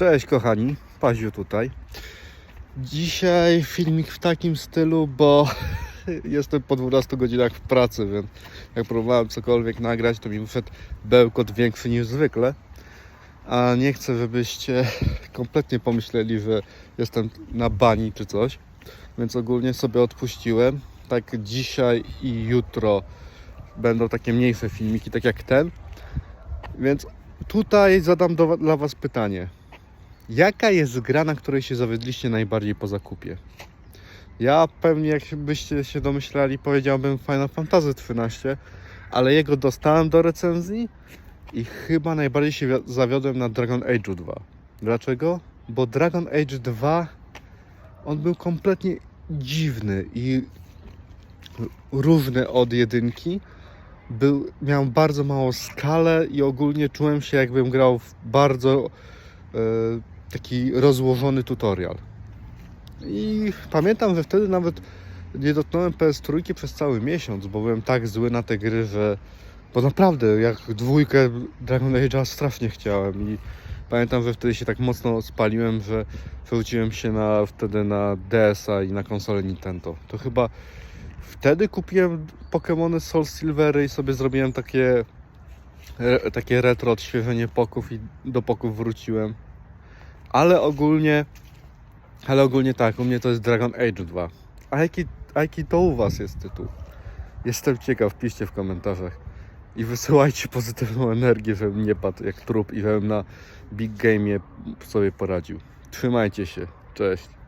Cześć kochani, Paziu tutaj. Dzisiaj filmik w takim stylu, bo jestem po 12 godzinach w pracy, więc jak próbowałem cokolwiek nagrać, to mi wyszedł bełkot większy niż zwykle. A nie chcę, żebyście kompletnie pomyśleli, że jestem na bani czy coś. Więc ogólnie sobie odpuściłem. Tak dzisiaj i jutro będą takie mniejsze filmiki, tak jak ten. Więc tutaj zadam do, dla Was pytanie. Jaka jest gra, na której się zawiedliście najbardziej po zakupie? Ja pewnie, jakbyście się domyślali, powiedziałbym Final Fantasy XIII, ale jego dostałem do recenzji i chyba najbardziej się wi- zawiodłem na Dragon Age 2. Dlaczego? Bo Dragon Age 2 on był kompletnie dziwny i różny od jedynki. Był, miał bardzo małą skalę i ogólnie czułem się jakbym grał w bardzo e, taki rozłożony tutorial. I pamiętam, że wtedy nawet nie dotknąłem PS3 przez cały miesiąc, bo byłem tak zły na te gry, że bo naprawdę jak dwójkę Dragon Age'a strasznie chciałem i pamiętam, że wtedy się tak mocno spaliłem, że wróciłem się na, wtedy na DS-a i na konsolę Nintendo. To chyba wtedy kupiłem Pokémony Soul Silvery i sobie zrobiłem takie re, takie retro odświeżenie poków i do poków wróciłem. Ale ogólnie ale ogólnie tak, u mnie to jest Dragon Age 2. A jaki, a jaki to u was jest tytuł? Jestem ciekaw, piszcie w komentarzach. I wysyłajcie pozytywną energię, żebym nie padł jak trup i żebym na Big Game'ie sobie poradził. Trzymajcie się. Cześć.